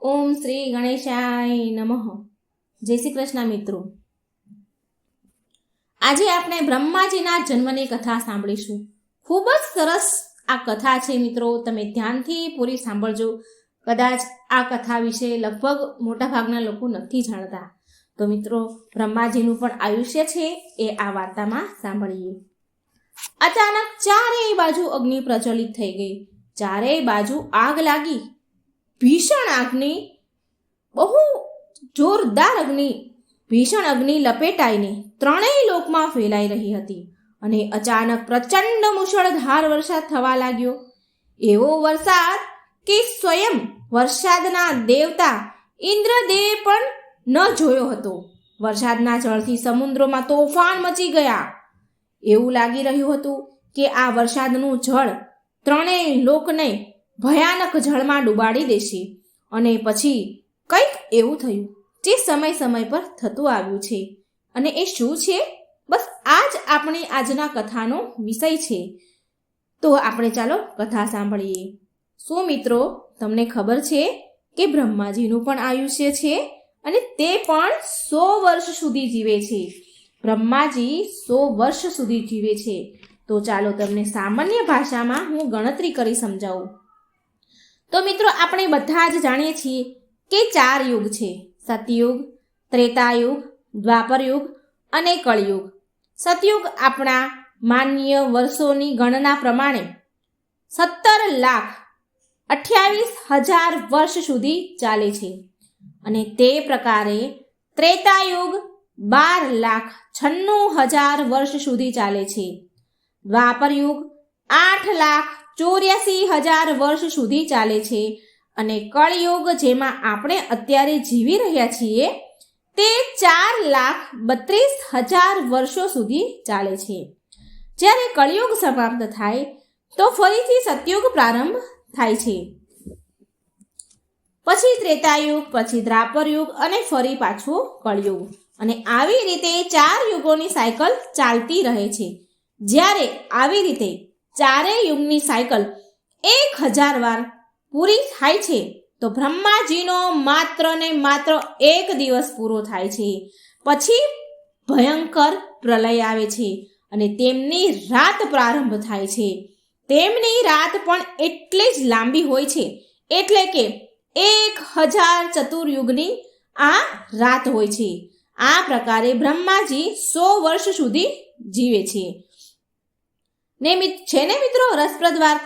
ઓમ શ્રી ગણેશાય નમઃ. જય શ્રી કૃષ્ણ મિત્રો. આજે આપણે બ્રહ્માજીના જન્મની કથા સાંભળીશું. ખૂબ જ સરસ આ કથા છે મિત્રો. તમે ધ્યાનથી પૂરી સાંભળજો. કદાચ આ કથા વિશે લગભગ મોટાભાગના લોકો નથી જાણતા. તો મિત્રો, બ્રહ્માજીનું પણ આયુષ્ય છે એ આ વાર્તામાં સાંભળીએ. અચાનક ચારેય બાજુ અગ્નિ પ્રજ્વલિત થઈ ગઈ. ચારેય બાજુ આગ લાગી. ભીષણ અગ્નિ બહુ જોરદાર અગ્નિ, ભીષણ અગ્નિ લપેટાઈને ત્રણેય લોકમાં ફેલાઈ રહી હતી અને અચાનક પ્રચંડ મુશળધાર વરસાદ થવા લાગ્યો. એવો વરસાદ કે સ્વયં વરસાદના દેવતા ઇન્દ્રદેવે પણ ન જોયો હતો. વરસાદના જળથી સમુદ્રોમાં તોફાન મચી ગયા. એવું લાગી રહ્યું હતું કે આ વરસાદનું જળ ત્રણેય લોકને ભયાનક જળમાં ડૂબાડી દેશે. અને પછી કંઈક એવું થયું, જે સમય સમય પર થતું આવ્યું છે. અને એ શું છે? બસ આ જ આપણી આજના કથાનો વિષય છે. તો આપણે ચાલો કથા સાંભળીએ. શું મિત્રો, તમને ખબર છે કે બ્રહ્માજીનું પણ આયુષ્ય છે અને તે પણ સો વર્ષ સુધી જીવે છે. બ્રહ્માજી સો વર્ષ સુધી જીવે છે. તો ચાલો તમને સામાન્ય ભાષામાં હું ગણતરી કરી સમજાવું. તો મિત્રો આપણે બધા જ જાણીએ છીએ કે ચાર યુગ છે. સતયુગ, ત્રેતાયુગ, દ્વાપરયુગ અને કળયુગ. સતયુગ આપણા માન્ય વર્ષોની ગણના પ્રમાણે સત્તર લાખ અઠ્યાવીસ હજાર વર્ષ સુધી ચાલે છે. અને તે પ્રકારે ત્રેતાયુગ બાર લાખ છન્નું હજાર વર્ષ સુધી ચાલે છે. દ્વાપરયુગ આઠ લાખ ચોર્યાસી હજાર વર્ષ સુધી ચાલે છે. અને કળયુગ જેમાં આપણે અત્યારે જીવી રહ્યા છીએ, તે ચાર લાખ બત્રીસ હજાર વર્ષો સુધી ચાલે છે. જ્યારે કળયુગ સમાપ્ત થાય, તો ફરીથી સતયુગ પ્રારંભ થાય છે. પછી ત્રેતાયુગ, પછી દ્રાપર યુગ અને ફરી પાછું કળયુગ. અને આવી રીતે ચાર યુગોની સાયકલ ચાલતી રહે છે. જ્યારે આવી રીતે ચારેય યુગની સાયકલ એક હજાર વાર પૂરી થાય છે તો બ્રહ્માજીનો માત્ર ને માત્ર એક દિવસ પૂરો થાય છે. પછી ભયંકર પ્રલય આવે છે અને તેમની રાત પ્રારંભ થાય છે. તેમની રાત પણ એટલી જ લાંબી હોય છે એટલે કે એક હજાર ચતુર્યુગની આ રાત હોય છે. આ પ્રકારે બ્રહ્માજી સો વર્ષ સુધી જીવે છે. ને મિત્ર છે ને મિત્રો રસપ્રદ વાત?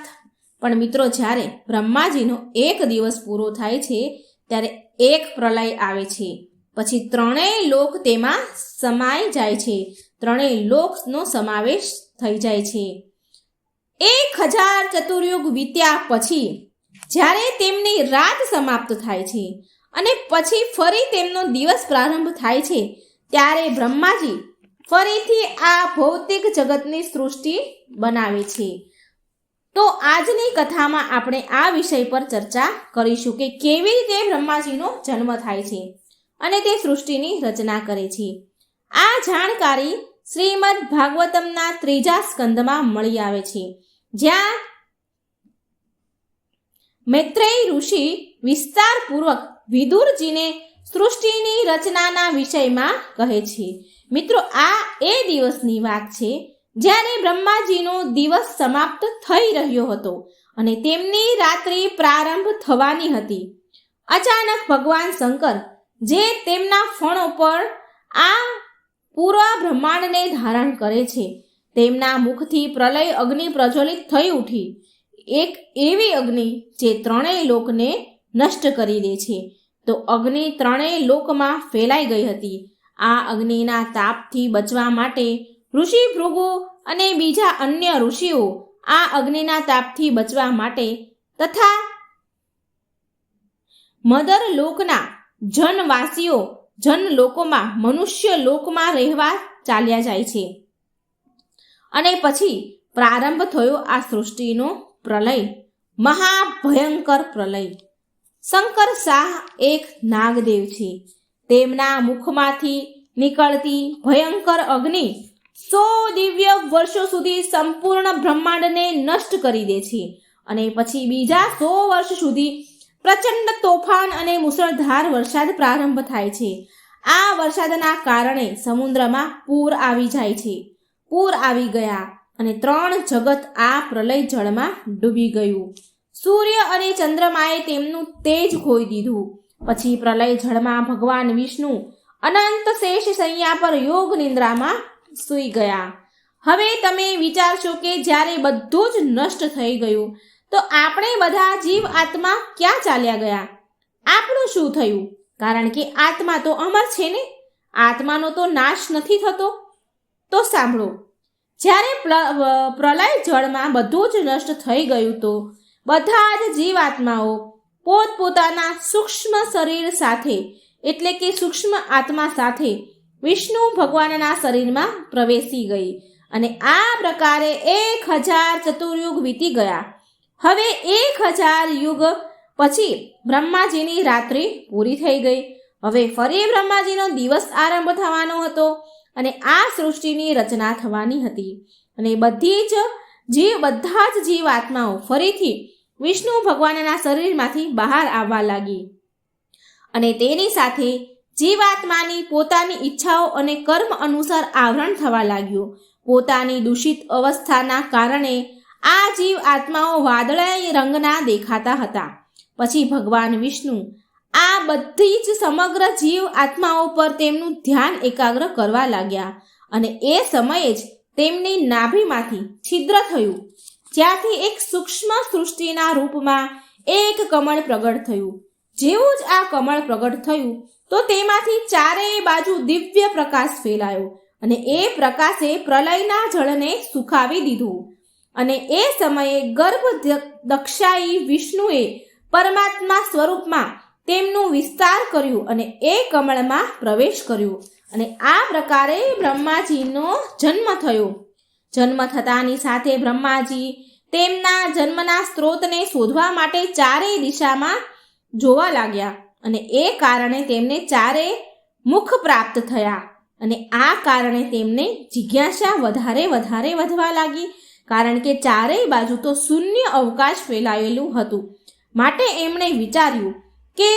પણ મિત્રો જ્યારે બ્રહ્માજીનો એક દિવસ પૂરો થાય છે, ત્યારે એક પ્રલય આવે છે. પછી ત્રણેય લોક તેમાં સમાઈ જાય છે. ત્રણેય લોકનો સમાવેશ થઈ જાય છે. એક હજાર ચતુર્યુગ વીત્યા પછી જ્યારે તેમની રાત સમાપ્ત થાય છે અને પછી ફરી તેમનો દિવસ પ્રારંભ થાય છે, ત્યારે બ્રહ્માજી ફરીથી આ ભૌતિક જગતની સૃષ્ટિ બનાવે છે. તો આજની કથામાં આપણે આ વિષય પર ચર્ચા કરીશું કે કેવી રીતે બ્રહ્માજીનો જન્મ થાય છે અને તે સૃષ્ટિની રચના કરે છે. આ જાણકારી શ્રીમદ ભાગવતમના ત્રીજા સ્કંદમાં મળી આવે છે. જ્યાં મૈત્રેય ઋષિ વિસ્તારપૂર્વક વિદુરજીને સૃષ્ટિની રચનાના વિષયમાં કહે છે. મિત્રો, આ એ દિવસની વાત છે જ્યારે બ્રહ્માજીનો દિવસ સમાપ્ત થઈ રહ્યો હતો અને તેમની રાત્રિ પ્રારંભ થવાની હતી. અચાનક ભગવાન શંકર, જે તેમના ફણો પર આ પૂરા બ્રહ્માંડને ધારણ કરે છે, તેમના મુખથી પ્રલય અગ્નિ પ્રજ્વલિત થઈ ઉઠી. એક એવી અગ્નિ જે ત્રણેય લોકને નષ્ટ કરી દે છે. તો અગ્નિ ત્રણેય લોકમાં ફેલાઈ ગઈ હતી. આ અગ્નિના તાપથી બચવા માટે ઋષિ ભૃગુ અને બીજા અન્ય ઋષિઓ આ અગ્નિના તાપથી બચવા માટે તથા મદર લોકના જનવાસીઓ જન લોકોમાં મનુષ્ય લોકમાં રહેવા ચાલ્યા જાય છે. અને પછી પ્રારંભ થયો આ સૃષ્ટિનો પ્રલય, મહાભયંકર પ્રલય. શંકર શાહ એક નાગદેવ છે. તેમના મુખમાંથી નીકળતી ભયંકર અગ્નિ સો દિવ્ય વર્ષો સુધી સંપૂર્ણ બ્રહ્માંડને નષ્ટ કરી દે છે. અને પછી બીજા સો વર્ષ સુધી પ્રચંડ તોફાન અને મુસળધાર વરસાદ પ્રારંભ થાય છે. આ વરસાદના કારણે સમુદ્રમાં પૂર આવી જાય છે. પૂર આવી ગયા અને ત્રણ જગત આ પ્રલય જળમાં ડૂબી ગયું. સૂર્ય અને ચંદ્રમાએ તેમનું તેજ ખોઈ દીધું. પછી પ્રલય જળમાં ભગવાન વિષ્ણુ અનંત શેષ સૈયા પર યોગ નિંદ્રામાં સૂઈ ગયા. હવે તમે વિચારશો કે જ્યારે બધું જ નષ્ટ થઈ ગયું, તો આપણે બધા જીવ આત્મા ક્યાં ચાલ્યા ગયા? આપણું શું થયું? કારણ કે આત્મા તો અમર છે ને? આત્માનો તો નાશ નથી થતો? તો સાંભળો. જ્યારે પ્રલય જળમાં બધું જ નષ્ટ થઈ ગયું તો બધા જ જીવાત્માઓ પોતપોતાના સૂક્ષ્મ શરીર સાથે, એટલે કે સૂક્ષ્મ આત્મા સાથે વિષ્ણુ ભગવાનના શરીરમાં પ્રવેશી ગઈ અને આ પ્રકારે એક હજાર ચતુર્યુગ વીતી ગયા. હવે એક હજાર યુગ પછી બ્રહ્માજીની રાત્રિ પૂરી થઈ ગઈ. હવે ફરી બ્રહ્માજીનો દિવસ આરંભ થવાનો હતો અને આ સૃષ્ટિની રચના થવાની હતી. અને બધી જ જીવ, બધા જ જીવ આત્માઓ ફરીથી વિષ્ણુ ભગવાનના શરીરમાંથી બહાર આવવા લાગી. અને તેની સાથે જીવાત્માની પોતાની ઈચ્છાઓ અને કર્મ અનુસાર આવરણ થવા લાગ્યું. પોતાની દૂષિત અવસ્થાના કારણે આ જીવ આત્માઓ વાદળાઈ રંગના દેખાતા હતા. પછી ભગવાન વિષ્ણુ આ બધી જ સમગ્ર જીવ આત્માઓ પર તેમનું ધ્યાન એકાગ્ર કરવા લાગ્યા. અને એ સમયે જ તેમની નાભીમાંથી છિદ્ર થયું. જ્યાંથી એક સૂક્ષ્મ સૃષ્ટિના રૂપમાં એક કમળ પ્રગટ થયું. જેવું જ આ કમળ પ્રગટ થયું, તો તેમાંથી ચારેય બાજુ દિવ્ય પ્રકાશ ફેલાયો અને એ પ્રકાશે પ્રલયના જળને સુખાવી દીધું. અને એ સમયે ગર્ભ દક્ષાઈ વિષ્ણુએ પરમાત્મા સ્વરૂપમાં તેમનું વિસ્તાર કર્યું અને એ કમળમાં પ્રવેશ કર્યો અને આ પ્રકારે બ્રહ્માજીનો જન્મ થયો. જન્મ થતાની સાથે બ્રહ્માજી તેમના જન્મના સ્ત્રોતને શોધવા માટે ચારેય દિશામાં જોવા લાગ્યા અને એ કારણે તેમને ચારે મુખ પ્રાપ્ત થયા અને આ કારણે તેમને જિજ્ઞાસા વધારે વધારે વધવા લાગી કારણ કે ચારેય બાજુ તો શૂન્ય અવકાશ ફેલાયેલું હતું. માટે એમણે વિચાર્યું કે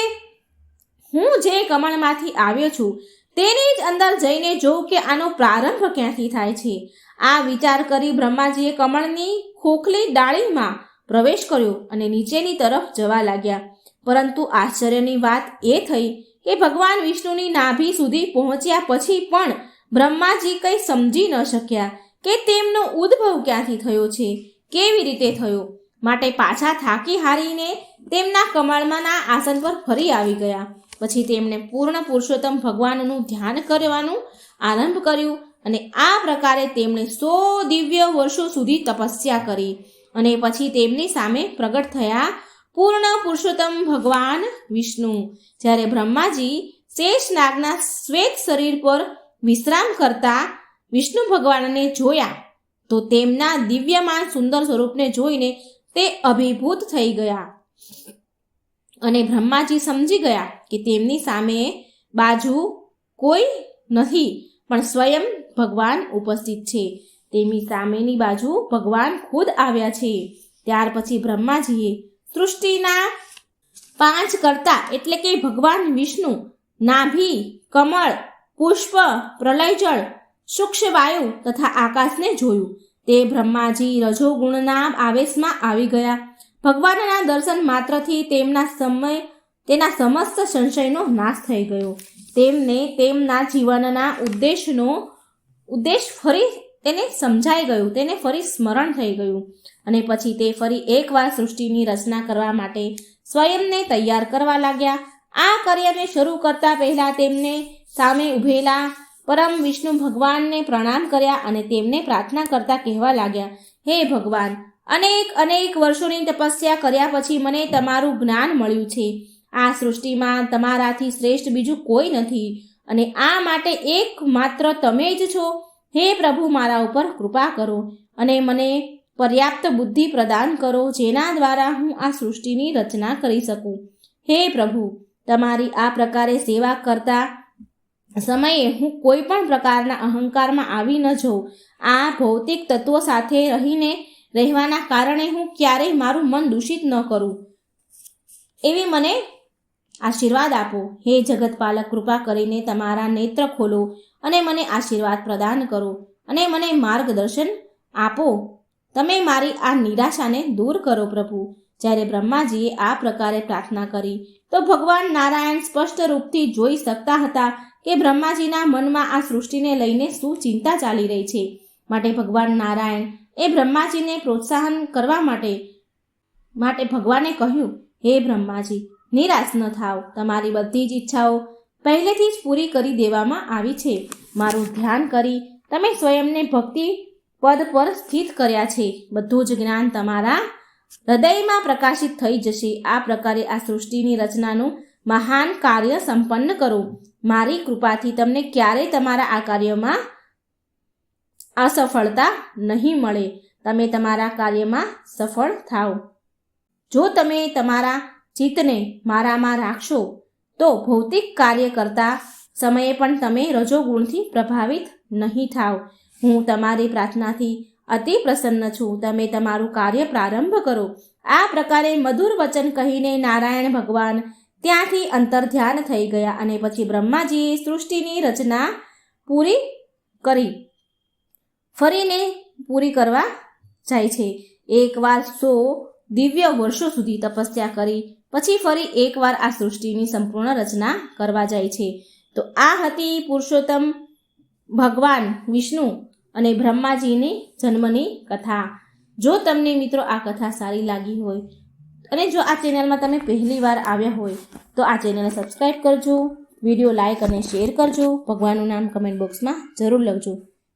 હું જે કમળમાંથી આવ્યો છું તેની જ અંદર જઈને જોઉં કે આનો પ્રારંભ ક્યાંથી થાય છે? આ વિચાર કરી બ્રહ્માજીએ કમળની ખોખલી ડાળીમાં પ્રવેશ કર્યો અને નીચેની તરફ જવા લાગ્યા. પરંતુ આશ્ચર્યની વાત એ થઈ કે ભગવાન વિષ્ણુની નાભી સુધી પહોંચ્યા પછી પણ બ્રહ્માજી કંઈ સમજી ન શક્યા કે તેમનો ઉદ્ભવ ક્યાંથી થયો છે, કેવી રીતે થયો? માટે પાછા થાકી હારીને તેમના કમળમાંના આસન પર ફરી આવી ગયા. પછી તેમણે પૂર્ણ પુરુષોત્તમ ભગવાનનું ધ્યાન કરવાનું આરંભ કર્યું અને આ પ્રકારે તેમણે સો દિવ્ય વર્ષો સુધી તપસ્યા કરી અને પછી તેમની સામે પ્રગટ થયા પૂર્ણ પુરુષોત્તમ ભગવાન વિષ્ણુ. જ્યારે બ્રહ્માજી શેષ નાગના શ્વેત શરીર પર વિશ્રામ કરતા વિષ્ણુ ભગવાનને જોયા, તો તેમના દિવ્યમાન સુંદર સ્વરૂપને જોઈને તે અભિભૂત થઈ ગયા. અને બ્રહ્માજી સમજી ગયા કે તેમની સામે બાજુ કોઈ નથી, પણ સ્વયં ભગવાન ઉપસ્થિત છે. તેમની સામેની બાજુ ભગવાન ખુદ આવ્યા છે. ત્યાર પછી બ્રહ્માજીએ સૃષ્ટિના પાંચ કરતા એટલે કે ભગવાન વિષ્ણુ, નાભી, કમળ, પુષ્પ, પ્રલયજળ સૂક્ષ્મ વાયુ તથા આકાશને જોયું. તે બ્રહ્માજી રજોગુણના આવેશમાં આવી ગયા. ભગવાનના દર્શન માત્રથી તેમના સમય, તેના સમસ્ત સંશયનો નાશ થઈ ગયો. તેમને તેમના જીવનના ઉદ્દેશનો, ઉદ્દેશ ફરી તેને સમજાઈ ગયું, તેને ફરી સ્મરણ થઈ ગયું. અને પછી તે ફરી એકવાર સૃષ્ટિની રચના કરવા માટે સ્વયંને તૈયાર કરવા લાગ્યા. આ કાર્યને શરૂ કરતા પહેલા તેમને સામે ઊભેલા પરમ વિષ્ણુ ભગવાનને પ્રણામ કર્યા અને તેમને પ્રાર્થના કરતા કહેવા લાગ્યા, હે ભગવાન અનેક અનેક વર્ષોની તપસ્યા કર્યા પછી મને તમારું જ્ઞાન મળ્યું છે. આ સૃષ્ટિમાં તમારાથી શ્રેષ્ઠ બીજું કોઈ નથી અને આ માટે એક માત્ર તમે જ છો. હે પ્રભુ, મારા ઉપર કૃપા કરો અને મને પર્યાપ્ત બુદ્ધિ પ્રદાન કરો જેના દ્વારા હું આ સૃષ્ટિની રચના કરી શકું. હે પ્રભુ, તમારી આ પ્રકારે સેવા કરતા સમયે હું કોઈ પણ પ્રકારના અહંકારમાં આવી ન જાઉં. આ ભૌતિક તત્વો સાથે રહીને રહેવાના કારણે હું ક્યારેય મારું મન દૂષિત ન કરું. એવી મને આશીર્વાદ આપો. હે જગતપાલક, કૃપા કરીને તમારા નેત્ર ખોલો અને મને આશીર્વાદ પ્રદાન કરો અને મને માર્ગદર્શન આપો. તમે મારી આ નિરાશાને દૂર કરો પ્રભુ. જ્યારે બ્રહ્માજીએ આ પ્રકારે પ્રાર્થના કરી, તો ભગવાન નારાયણ સ્પષ્ટ રૂપથી જોઈ શકતા હતા કે બ્રહ્માજીના મનમાં આ સૃષ્ટિને લઈને શું ચિંતા ચાલી રહી છે. માટે ભગવાન નારાયણ એ બ્રહ્માજીને પ્રોત્સાહન કરવા માટે માટે ભગવાને કહ્યું, હે બ્રહ્માજી, નિરાશ ન થાવ. તમારી બધી જ ઈચ્છાઓ પહેલેથી જ પૂરી કરી દેવામાં આવી છે. મારું ધ્યાન કરી તમે સ્વયંને ભક્તિ પદ પર સ્થિત કર્યા છે. બધું જ જ્ઞાન તમારા હૃદયમાં પ્રકાશિત થઈ જશે. આ પ્રકારે આ સૃષ્ટિની રચનાનું મહાન કાર્ય સંપન્ન કરો. મારી કૃપાથી તમને ક્યારેય તમારા આ કાર્યમાં અસફળતા નહીં મળે. તમે તમારા કાર્યમાં સફળ થાઓ. જો તમે તમારા ચિત્તને મારામાં રાખશો, તો ભૌતિક કાર્ય કરતા સમયે પણ તમે રજોગુણથી પ્રભાવિત નહીં થાવ હું તમારી પ્રાર્થનાથી અતિ પ્રસન્ન છું. તમે તમારું કાર્ય પ્રારંભ કરો. આ પ્રકારે મધુર વચન કહીને નારાયણ ભગવાન ત્યાંથી અંતર્ધ્યાન થઈ ગયા અને પછી બ્રહ્માજીએ સૃષ્ટિની રચના પૂરી કરી. ફરીને પૂરી કરવા જાય છે. એકવાર સો દિવ્ય વર્ષો સુધી તપસ્યા કરી, પછી ફરી એકવાર આ સૃષ્ટિની સંપૂર્ણ રચના કરવા જાય છે. તો આ હતી પુરુષોત્તમ ભગવાન વિષ્ણુ અને બ્રહ્માજીની જન્મની કથા. જો તમને મિત્રો આ કથા સારી લાગી હોય અને જો આ ચેનલમાં તમે પહેલી વાર આવ્યા હોય, તો આ ચેનલને સબસ્ક્રાઈબ કરજો, વીડિયો લાઇક અને શેર કરજો. ભગવાનનું નામ કમેન્ટ બોક્સમાં જરૂર લખજો.